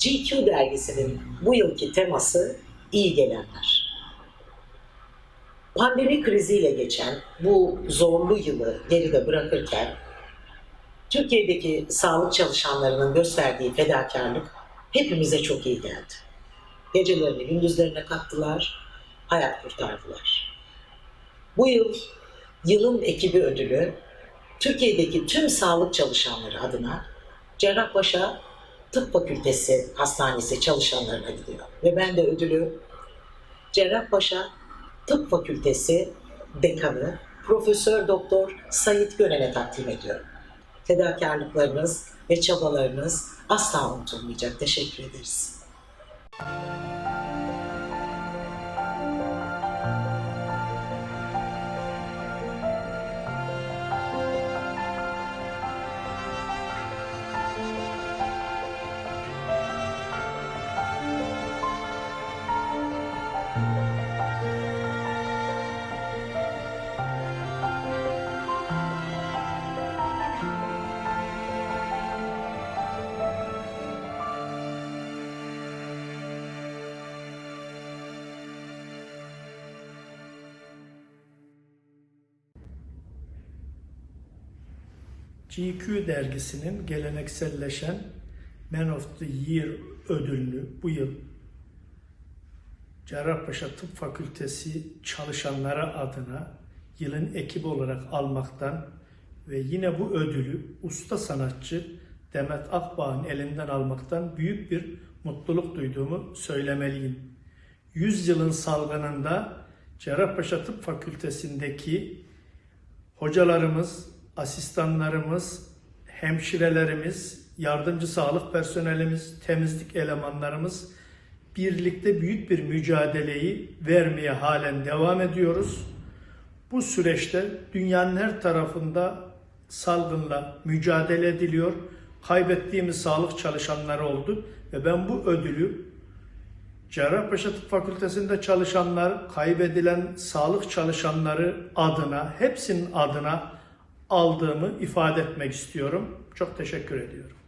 GQ dergisinin bu yılki teması iyi gelenler. Pandemi kriziyle geçen bu zorlu yılı geride bırakırken Türkiye'deki sağlık çalışanlarının gösterdiği fedakarlık hepimize çok iyi geldi. Gecelerini gündüzlerine kattılar, hayat kurtardılar. Bu yıl yılın ekibi ödülü Türkiye'deki tüm sağlık çalışanları adına Cerrahpaşa Tıp Fakültesi Hastanesi çalışanlarına gidiyor. Ve ben de ödülü Cerrahpaşa Tıp Fakültesi Dekanı Profesör Doktor Sayit Gönen'e takdim ediyorum. Fedakarlıklarınız ve çabalarınız asla unutulmayacak. Teşekkür ederiz. GQ dergisinin gelenekselleşen Man of the Year ödülünü bu yıl Cerrahpaşa Tıp Fakültesi çalışanları adına yılın ekibi olarak almaktan ve yine bu ödülü usta sanatçı Demet Akbağ'ın elinden almaktan büyük bir mutluluk duyduğumu söylemeliyim. 100 yılın salgınında Cerrahpaşa Tıp Fakültesindeki hocalarımız, asistanlarımız, hemşirelerimiz, yardımcı sağlık personelimiz, temizlik elemanlarımız birlikte büyük bir mücadeleyi vermeye halen devam ediyoruz. Bu süreçte dünyanın her tarafında salgınla mücadele ediliyor. Kaybettiğimiz sağlık çalışanları oldu ve ben bu ödülü Cerrahpaşa Tıp Fakültesi'nde çalışanlar, kaybedilen sağlık çalışanları adına, hepsinin adına aldığımı ifade etmek istiyorum. Çok teşekkür ediyorum.